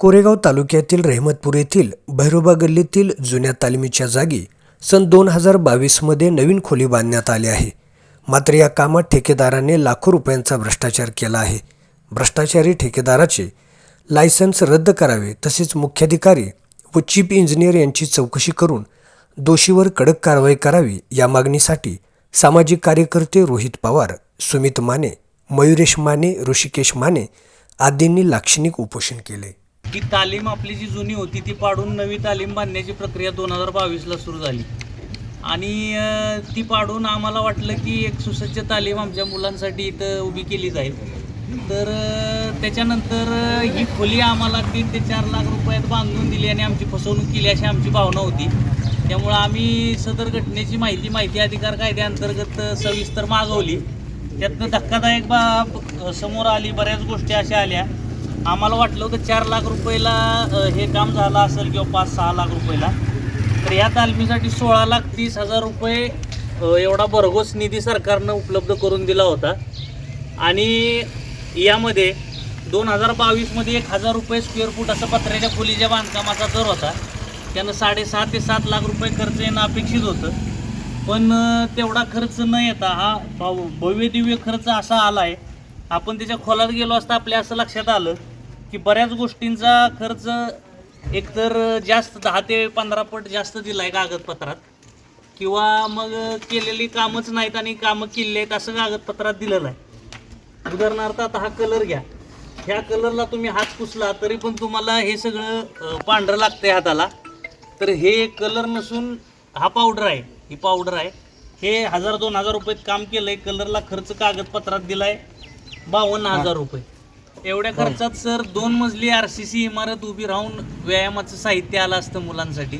कोरेगाव तालुक्यातील रहमतपूर येथील भैरोबा गल्लीतील जुन्या तालमीच्या जागी सन दोन हजार बावीसमध्ये नवीन खोली बांधण्यात आली आहे. मात्र या कामात ठेकेदाराने लाखो रुपयांचा भ्रष्टाचार केला आहे. भ्रष्टाचारी ठेकेदाराचे लायसन्स रद्द करावे तसेच मुख्याधिकारी व चीफ इंजिनियर यांची चौकशी करून दोषीवर कडक कारवाई करावी या मागणीसाठी सामाजिक कार्यकर्ते रोहित पवार सुमित माने मयुरेश माने ऋषिकेश माने आदींनी लाक्षणिक उपोषण केले. ती तालीम आपली जी जुनी होती ती पाडून नवी तालीम बांधण्याची प्रक्रिया दोन हजार बावीसला सुरू झाली. आणि ती पाडून आम्हाला वाटलं की एक सुसज्ज तालीम आमच्या मुलांसाठी इथं उभी केली जाईल. तर त्याच्यानंतर ही खोली आम्हाला तीन ते चार लाख रुपयात बांधून दिली आणि आमची फसवणूक केली अशी आमची भावना होती. त्यामुळं आम्ही सदर घटनेची माहिती माहिती अधिकार कायद्याअंतर्गत सविस्तर मागवली. त्यातनं धक्कादायक बा समोर आली बऱ्याच गोष्टी अशा आल्या. आम्हाला वाटलं होतं चार लाख रुपयाला हे काम झालं असेल किंवा पाच सहा लाख रुपयाला. तर या तालमीसाठी सोळा लाख तीस हजार रुपये एवढा भरघोस निधी सरकारनं उपलब्ध करून दिला होता. आणि यामध्ये दोन हजार बावीसमध्ये एक हजार रुपये स्क्वेअर फूट असं पत्र्याच्या खोलीच्या बांधकामाचा दर होता. त्यानं साडेसहा ते सात लाख रुपये खर्च येणं अपेक्षित होतं. पण तेवढा खर्च न येता हा भाव- भव्य दिव्य खर्च असा आला आहे आपण त्याच्या खोलात गेलो असता आपल्या असं लक्षात आलं की बऱ्याच गोष्टींचा खर्च एकतर जास्त दहा ते पंधरा पट जास्त दिला आहे कागदपत्रात. किंवा मग केलेली कामच नाहीत आणि कामं केली आहेत असं कागदपत्रात दिलेलं आहे. उदाहरणार्थ आता हा कलर घ्या. ह्या कलरला तुम्ही हात पुसला तरी पण तुम्हाला हे सगळं पांढरं लागतंय हाताला. तर हे कलर नसून हा पावडर आहे. ही पावडर आहे. हे हजार दोन हजार रुपयात काम केलंय. कलरला खर्च कागदपत्रात दिलाय. बावन्न हजार रुपये. एवढ्या खर्चात सर दोन मजली आर सी सी इमारत उभी राहून व्यायामाचं साहित्य आलं असतं मुलांसाठी.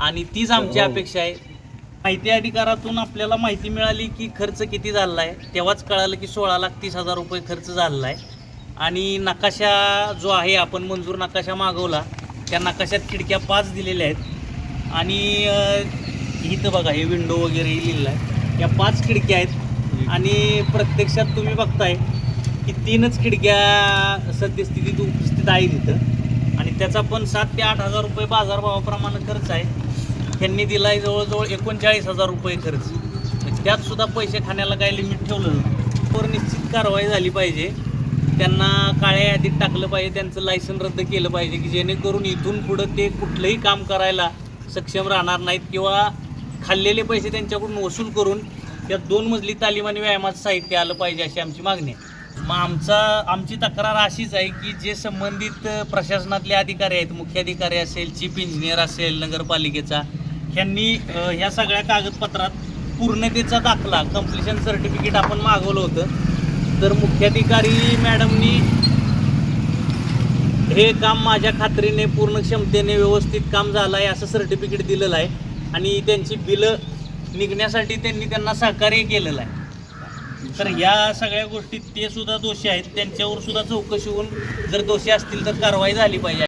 आणि तीच आमची अपेक्षा आहे. माहिती अधिकारातून आपल्याला माहिती मिळाली की खर्च किती झाला आहे तेव्हाच कळालं की सोळा लाख तीस हजार रुपये खर्च झालेला आहे आणि नकाशा जो आहे आपण मंजूर नकाशा मागवला त्या नकाशात खिडक्या पाच दिलेल्या आहेत. आणि इथं बघा हे विंडो वगैरे लिहिलं आहे. या पाच खिडक्या आहेत. आणि प्रत्यक्षात तुम्ही बघताय की तीनच खिडक्या सद्यस्थितीत उपस्थित आहे तिथं आणि त्याचा पण सात ते आठ हजार रुपये बाजारभावाप्रमाणे खर्च आहे. त्यांनी दिला आहे जवळजवळ एकोणचाळीस हजार रुपये खर्च. त्यात सुद्धा पैसे खाण्याला काही लिमिट ठेवलं नाही. तर निश्चित कारवाई झाली पाहिजे. त्यांना काळ्या यादीत टाकलं पाहिजे. त्यांचं लायसन रद्द केलं पाहिजे की जेणेकरून इथून पुढं ते कुठलंही काम करायला सक्षम राहणार नाहीत किंवा खाल्लेले पैसे त्यांच्याकडून वसूल करून त्यात दोन मजली तालीम आणि व्यायामाचं साहित्य आलं पाहिजे अशी आमची मागणी आहे. मग आमचा आमची तक्रार अशीच आहे की जे संबंधित प्रशासनातले अधिकारी आहेत मुख्याधिकारी असेल चीफ इंजिनियर असेल नगरपालिकेचा ह्यांनी ह्या सगळ्या कागदपत्रात पूर्णतेचा दाखला कम्प्लिशन सर्टिफिकेट आपण मागवलं होतं. तर मुख्याधिकारी मॅडमनी हे काम माझ्या खात्रीने पूर्ण क्षमतेने व्यवस्थित काम झालं आहे असं सर्टिफिकेट दिलेलं आहे. आणि त्यांची बिलं निघण्यासाठी त्यांनी त्यांना सहकार्य केलेलं आहे. तर या सगळ्या गोष्टीत ते सुद्धा दोषी आहेत त्यांच्यावर सुद्धा चौकशी होऊन जर दोषी असतील तर कारवाई झाली पाहिजे.